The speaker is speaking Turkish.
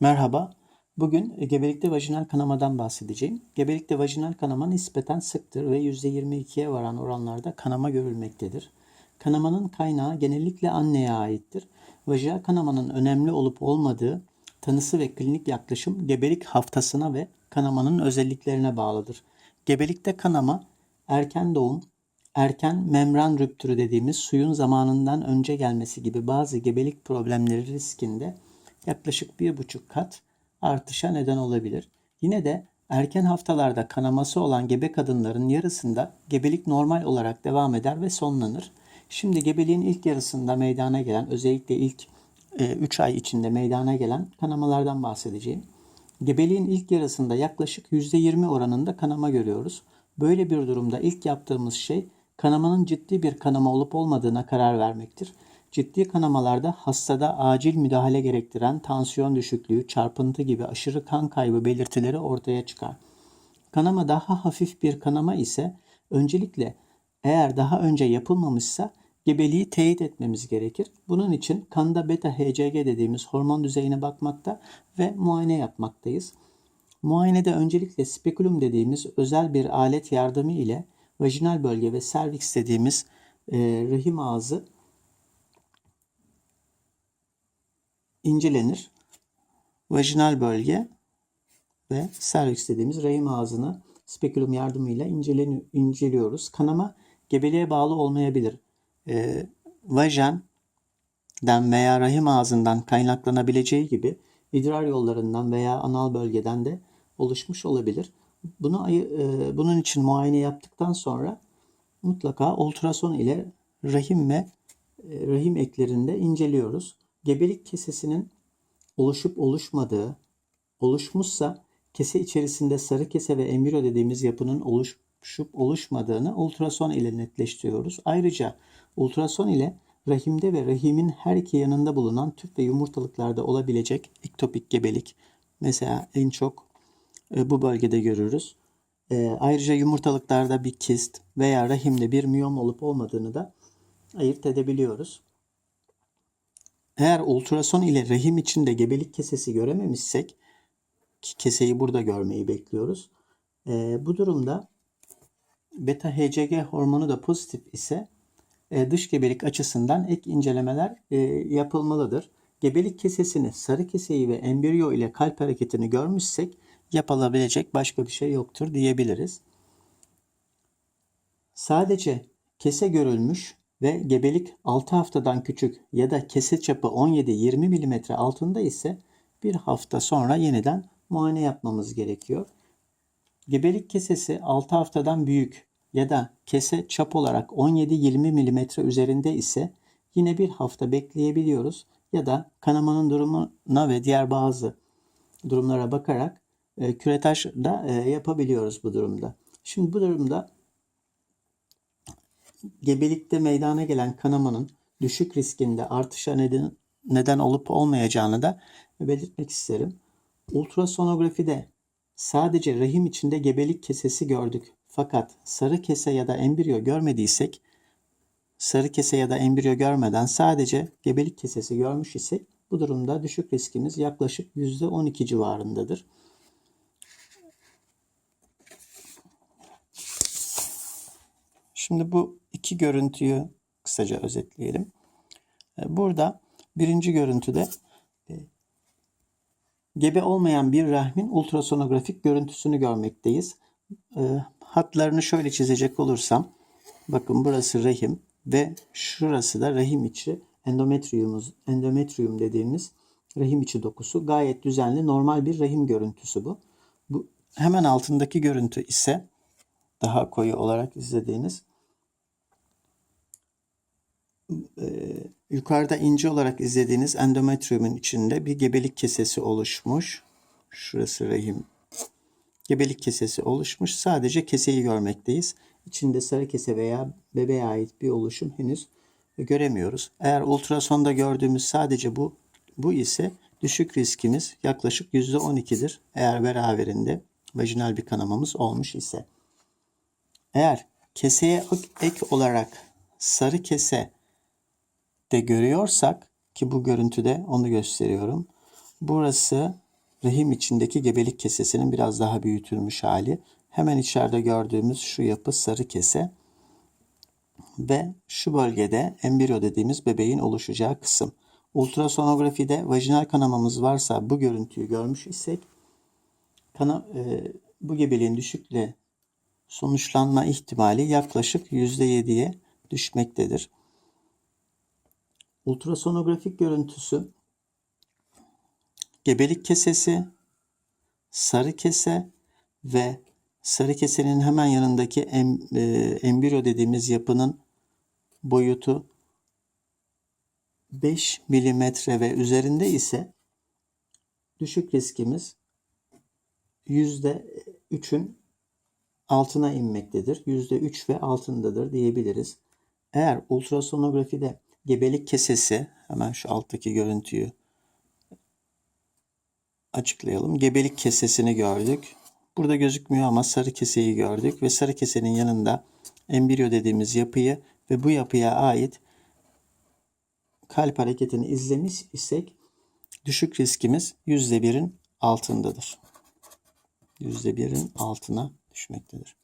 Merhaba. Bugün e, gebelikte vajinal kanamadan bahsedeceğim. Gebelikte vajinal kanama nispeten sıktır ve %22'ye varan oranlarda kanama görülmektedir. Kanamanın kaynağı genellikle anneye aittir. Vajinal kanamanın önemli olup olmadığı tanısı ve klinik yaklaşım gebelik haftasına ve kanamanın özelliklerine bağlıdır. Gebelikte kanama erken doğum, erken membran rüptürü dediğimiz suyun zamanından önce gelmesi gibi bazı gebelik problemleri riskinde yaklaşık bir buçuk kat artışa neden olabilir. Yine de erken haftalarda kanaması olan gebe kadınların yarısında gebelik normal olarak devam eder ve sonlanır. Şimdi gebeliğin ilk yarısında meydana gelen özellikle ilk 3 ay içinde meydana gelen kanamalardan bahsedeceğim. Gebeliğin ilk yarısında yaklaşık %20 oranında kanama görüyoruz. Böyle bir durumda ilk yaptığımız şey kanamanın ciddi bir kanama olup olmadığına karar vermektir. Ciddi kanamalarda hastada acil müdahale gerektiren tansiyon düşüklüğü, çarpıntı gibi aşırı kan kaybı belirtileri ortaya çıkar. Kanama daha hafif bir kanama ise öncelikle eğer daha önce yapılmamışsa gebeliği teyit etmemiz gerekir. Bunun için kanda beta HCG dediğimiz hormon düzeyine bakmakta ve muayene yapmaktayız. Muayenede öncelikle spekulum dediğimiz özel bir alet yardımı ile vajinal bölge ve serviks dediğimiz e, rahim ağzı incelenir. Vajinal bölge ve serviks dediğimiz rahim ağzını spekulum yardımıyla inceliyoruz. Kanama gebeliğe bağlı olmayabilir. E, vajen veya rahim ağzından kaynaklanabileceği gibi idrar yollarından veya anal bölgeden de oluşmuş olabilir. Bunu e, bunun için muayene yaptıktan sonra mutlaka ultrason ile rahim ve e, rahim eklerinde inceliyoruz. Gebelik kesesinin oluşup oluşmadığı, oluşmuşsa kese içerisinde sarı kese ve embriyo dediğimiz yapının oluşup oluşmadığını ultrason ile netleştiriyoruz. Ayrıca ultrason ile rahimde ve rahimin her iki yanında bulunan tüp ve yumurtalıklarda olabilecek ektopik gebelik mesela en çok e, bu bölgede görürüz. E, ayrıca yumurtalıklarda bir kist veya rahimde bir miyom olup olmadığını da ayırt edebiliyoruz. Eğer ultrason ile rahim içinde gebelik kesesi görememişsek ki keseyi burada görmeyi bekliyoruz. E, bu durumda beta HCG hormonu da pozitif ise e, dış gebelik açısından ek incelemeler e, yapılmalıdır. Gebelik kesesini, sarı keseyi ve embriyo ile kalp hareketini görmüşsek yapılabilecek başka bir şey yoktur diyebiliriz. Sadece kese görülmüş ve gebelik 6 haftadan küçük ya da kese çapı 17-20 mm altında ise bir hafta sonra yeniden muayene yapmamız gerekiyor. Gebelik kesesi 6 haftadan büyük ya da kese çap olarak 17-20 mm üzerinde ise yine bir hafta bekleyebiliyoruz ya da kanamanın durumuna ve diğer bazı durumlara bakarak e, küretaj da e, yapabiliyoruz bu durumda. Şimdi bu durumda gebelikte meydana gelen kanamanın düşük riskinde artışa neden, neden olup olmayacağını da belirtmek isterim. Ultrasonografide sadece rahim içinde gebelik kesesi gördük. Fakat sarı kese ya da embriyo görmediysek, sarı kese ya da embriyo görmeden sadece gebelik kesesi görmüş isek bu durumda düşük riskimiz yaklaşık %12 civarındadır. Şimdi bu iki görüntüyü kısaca özetleyelim. E, burada birinci görüntüde e, gebe olmayan bir rahmin ultrasonografik görüntüsünü görmekteyiz. E, hatlarını şöyle çizecek olursam bakın burası rahim ve şurası da rahim içi endometriyumuz endometriyum dediğimiz rahim içi dokusu gayet düzenli normal bir rahim görüntüsü bu. Bu hemen altındaki görüntü ise daha koyu olarak izlediğiniz e, yukarıda ince olarak izlediğiniz endometriyumun içinde bir gebelik kesesi oluşmuş. Şurası rahim. Gebelik kesesi oluşmuş. Sadece keseyi görmekteyiz. İçinde sarı kese veya bebeğe ait bir oluşum henüz göremiyoruz. Eğer ultrasonda gördüğümüz sadece bu bu ise düşük riskimiz yaklaşık %12'dir. Eğer beraberinde vajinal bir kanamamız olmuş ise. Eğer keseye ek olarak sarı kese de görüyorsak ki bu görüntüde onu gösteriyorum. Burası rahim içindeki gebelik kesesinin biraz daha büyütülmüş hali. Hemen içeride gördüğümüz şu yapı sarı kese ve şu bölgede embriyo dediğimiz bebeğin oluşacağı kısım. Ultrasonografide vajinal kanamamız varsa bu görüntüyü görmüş isek kana, e, bu gebeliğin düşükle sonuçlanma ihtimali yaklaşık %7'ye düşmektedir. Ultrasonografik görüntüsü gebelik kesesi, sarı kese ve sarı kesenin hemen yanındaki em, e, embriyo dediğimiz yapının boyutu 5 milimetre ve üzerinde ise düşük riskimiz %3'ün altına inmektedir. %3 ve altındadır diyebiliriz. Eğer ultrasonografide gebelik kesesi, hemen şu alttaki görüntüyü açıklayalım. Gebelik kesesini gördük. Burada gözükmüyor ama sarı keseyi gördük ve sarı kesenin yanında embriyo dediğimiz yapıyı ve bu yapıya ait kalp hareketini izlemiş isek düşük riskimiz %1'in altındadır. %1'in altına düşmektedir.